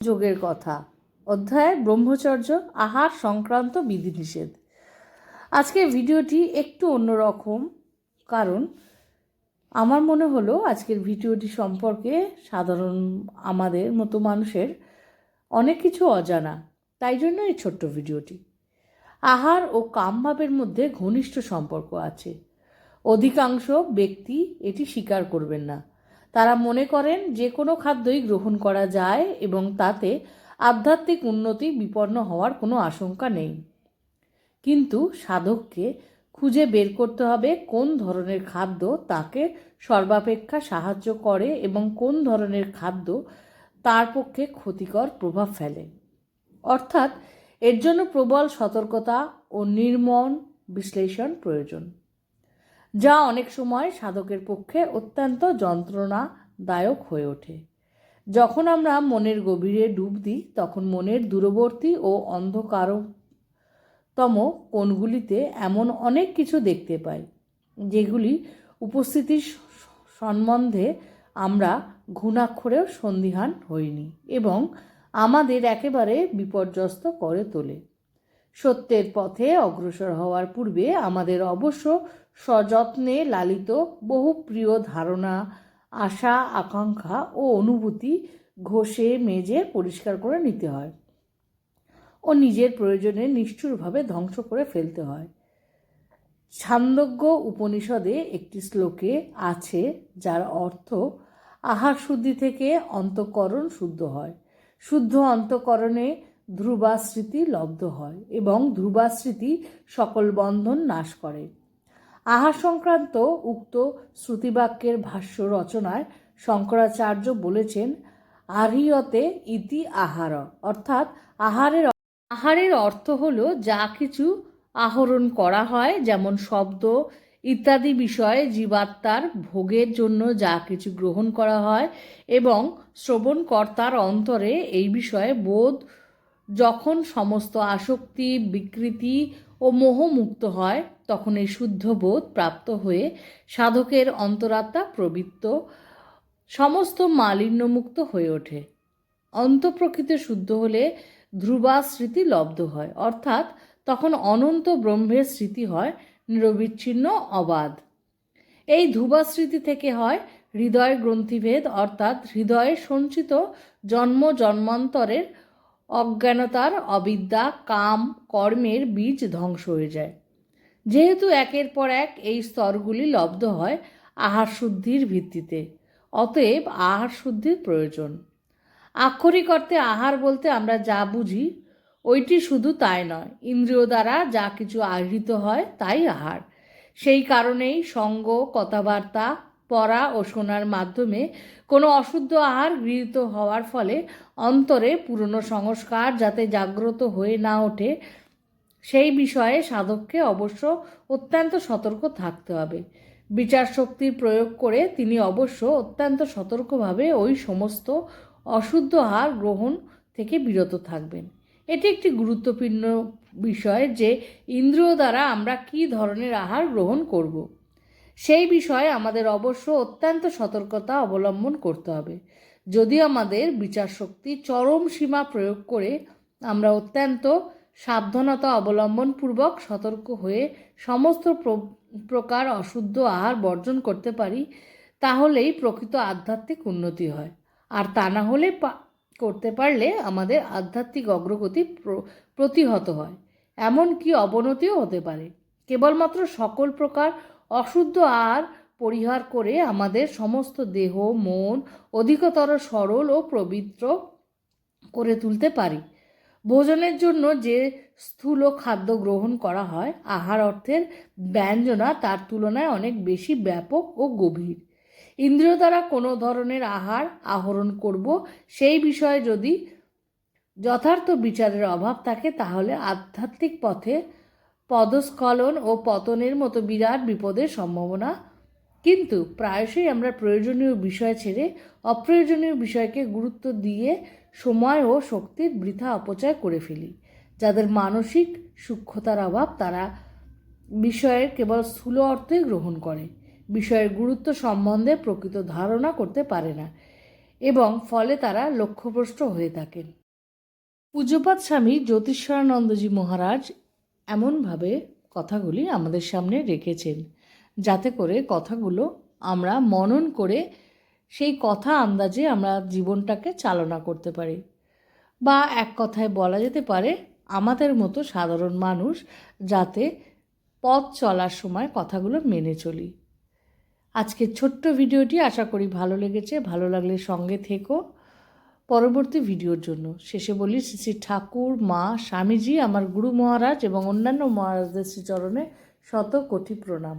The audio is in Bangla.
যোগের কথা। অধ্যায় ব্রহ্মচর্য, আহার সংক্রান্ত বিধিনিষেধ। আজকের ভিডিওটি একটু অন্যরকম, কারণ আমার মনে হলো আজকের ভিডিওটি সম্পর্কে সাধারণ আমাদের মতো মানুষের অনেক কিছু অজানা। তাই জন্য এই ছোট্ট ভিডিওটি। আহার ও কামভাবের মধ্যে ঘনিষ্ঠ সম্পর্ক আছে। অধিকাংশ ব্যক্তি এটি স্বীকার করবেন না। তারা মনে করেন যে কোনো খাদ্যই গ্রহণ করা যায় এবং তাতে আধ্যাত্মিক উন্নতি বিপন্ন হওয়ার কোনো আশঙ্কা নেই। কিন্তু সাধককে খুঁজে বের করতে হবে কোন ধরনের খাদ্য তাকে সর্বাপেক্ষা সাহায্য করে এবং কোন ধরনের খাদ্য তার পক্ষে ক্ষতিকর প্রভাব ফেলে। অর্থাৎ এর জন্য প্রবল সতর্কতা ও নির্মম বিশ্লেষণ প্রয়োজন। যা অনেক সময় সাধকের পক্ষে অত্যন্ত যন্ত্রণাদায়ক হয়ে ওঠে। যখন আমরা মনের গভীরে ডুব দিই, তখন মনের দূরবর্তী ও অন্ধকারতম কোণগুলিতে এমন অনেক কিছু দেখতে পাই, যেগুলি উপস্থিতির সম্বন্ধে আমরা ঘুণাক্ষরেও সন্দিহান হইনি এবং আমাদের একেবারে বিপর্যস্ত করে তোলে। সত্যের পথে অগ্রসর হওয়ার পূর্বে আমাদের অবশ্য সযত্নে লালিত বহু প্রিয় ধারণা, আশা, আকাঙ্ক্ষা ও অনুভূতি ঘষে মেজে পরিষ্কার করে নিতে হয় ও নিজের প্রয়োজনে নিষ্ঠুরভাবে ধ্বংস করে ফেলতে হয়। ছান্দজ্ঞ উপনিষদে একটি শ্লোকে আছে যার অর্থ, আহার শুদ্ধি থেকে অন্তঃকরণ শুদ্ধ হয়। শুদ্ধ অন্তঃকরণে ধ্রুবাস্মৃতি লব্ধ হয় এবং ধ্রুবাস্মৃতি সকল বন্ধন নাশ করে। আহার সংক্রান্ত উক্ত শ্রুতিবাক্যের ভাষ্য রচনায় শঙ্করাচার্য বলেছেন আহ্রিয়তে ইতি আহার। অর্থাৎ আহারের আহারের অর্থ হলো যা কিছু আহরণ করা হয়, যেমন শব্দ, ইত্যাদি বিষয়ে জীবাত্মার ভোগের জন্য যা কিছু গ্রহণ করা হয় এবং শ্রবণকর্তার অন্তরে এই বিষয়ে বোধ যখন সমস্ত আসক্তি, বিকৃতি ও মোহমুক্ত হয়, তখন এই শুদ্ধ বোধ প্রাপ্ত হয়ে সাধকের অন্তরাত্মা প্রবৃত্ত, সমস্ত মালিন্যমুক্ত হয়ে ওঠে। অন্তঃপ্রকৃতি শুদ্ধ হলে ধ্রুবা স্মৃতি লব্ধ হয়, অর্থাৎ তখন অনন্ত ব্রহ্মের স্মৃতি হয়, নিরবিচ্ছিন্ন, অবাধ। এই ধ্রুবা স্মৃতি থেকে হয় হৃদয় গ্রন্থিভেদ, অর্থাৎ হৃদয়ে সঞ্চিত জন্ম জন্মান্তরের অজ্ঞানতার অবিদ্যা, কাম, কর্মের বীজ ধ্বংস হয়ে যায়। যেহেতু একের পর এক এই স্তরগুলি লব্ধ হয় আহার শুদ্ধির ভিত্তিতে, অতএব আহার শুদ্ধির প্রয়োজন। আক্ষরিক অর্থে আহার বলতে আমরা যা বুঝি, ওইটি শুধু তাই নয়, ইন্দ্রিয় দ্বারা যা কিছু আহৃত হয় তাই আহার। সেই কারণেই সঙ্গ, কথাবার্তা পড়া ও শোনার মাধ্যমে কোনো অশুদ্ধ আহার গৃহীত হওয়ার ফলে অন্তরে পুরনো সংস্কার যাতে জাগ্রত হয়ে না ওঠে, সেই বিষয়ে সাধককে অবশ্য অত্যন্ত সতর্ক থাকতে হবে বিচার শক্তির প্রয়োগ করে তিনি অবশ্য অত্যন্ত সতর্কভাবে ওই সমস্ত অশুদ্ধ আহার গ্রহণ থেকে বিরত থাকবেন এটি একটি গুরুত্বপূর্ণ বিষয় যে ইন্দ্রিয় দ্বারা আমরা কী ধরনের আহার গ্রহণ করব। সেই বিষয়ে আমাদের অবশ্য অত্যন্ত সতর্কতা অবলম্বন করতে হবে। যদি আমাদের বিচার শক্তি চরম সীমা প্রয়োগ করে আমরা অত্যন্ত সাবধানতা অবলম্বনপূর্বক সতর্ক হয়ে সমস্ত প্রকার অশুদ্ধ আহার বর্জন করতে পারি, তাহলেই প্রকৃত আধ্যাত্মিক উন্নতি হয়। আর তা না হলে করতে পারলে আমাদের আধ্যাত্মিক অগ্রগতি প্রতিহত হয়। এমনকি অবনতিও হতে পারে। কেবলমাত্র সকল প্রকার অশুদ্ধ আর পরিহার করে আমাদের সমস্ত দেহ, মন অধিকতর সরল ও পবিত্র করে তুলতে পারি। ভোজনের জন্য যে স্থূল খাদ্য গ্রহণ করা হয়, আহার অর্থের ব্যঞ্জনা তার তুলনায় অনেক বেশি ব্যাপক ও গভীর। ইন্দ্রিয় দ্বারা কোনো ধরনের আহার আহরণ করব, সেই বিষয়ে যদি যথার্থ বিচারের অভাব থাকে, তাহলে আধ্যাত্মিক পথে পদস্খলন ও পতনের মতো বিরাট বিপদের সম্ভাবনা। কিন্তু প্রায়শই আমরা প্রয়োজনীয় বিষয় ছেড়ে অপ্রয়োজনীয় বিষয়কে গুরুত্ব দিয়ে সময় ও শক্তির বৃথা অপচয় করে ফেলি, যাদের মানসিক সূক্ষ্মতার অভাব তারা বিষয়ের কেবল স্থূল অর্থই গ্রহণ করে, বিষয়ের গুরুত্ব সম্বন্ধে প্রকৃত ধারণা করতে পারে না এবং ফলে তারা লক্ষ্যভ্রষ্ট হয়ে থাকেন। পূজ্যপাত স্বামী জ্যোতিষ্বরানন্দজি মহারাজ এমনভাবে কথাগুলি আমাদের সামনে রেখেছেন, যাতে করে কথাগুলো আমরা মনন করে সেই কথা আন্দাজে আমরা জীবনটাকে চালনা করতে পারি। বা এক কথায় বলা যেতে পারে, আমাদের মতো সাধারণ মানুষ যাতে পথ চলার সময় কথাগুলো মেনে চলি। আজকের ছোট্ট ভিডিওটি আশা করি ভালো লেগেছে। ভালো লাগলে সঙ্গে থেকো। পরবর্তী ভিডিওর জন্য। শেষে বলি, শ্রী শ্রী ঠাকুর, মা, স্বামীজি, আমার গুরু মহারাজ এবং অন্যান্য মহারাজদের শ্রীচরণে শত কোটি প্রণাম।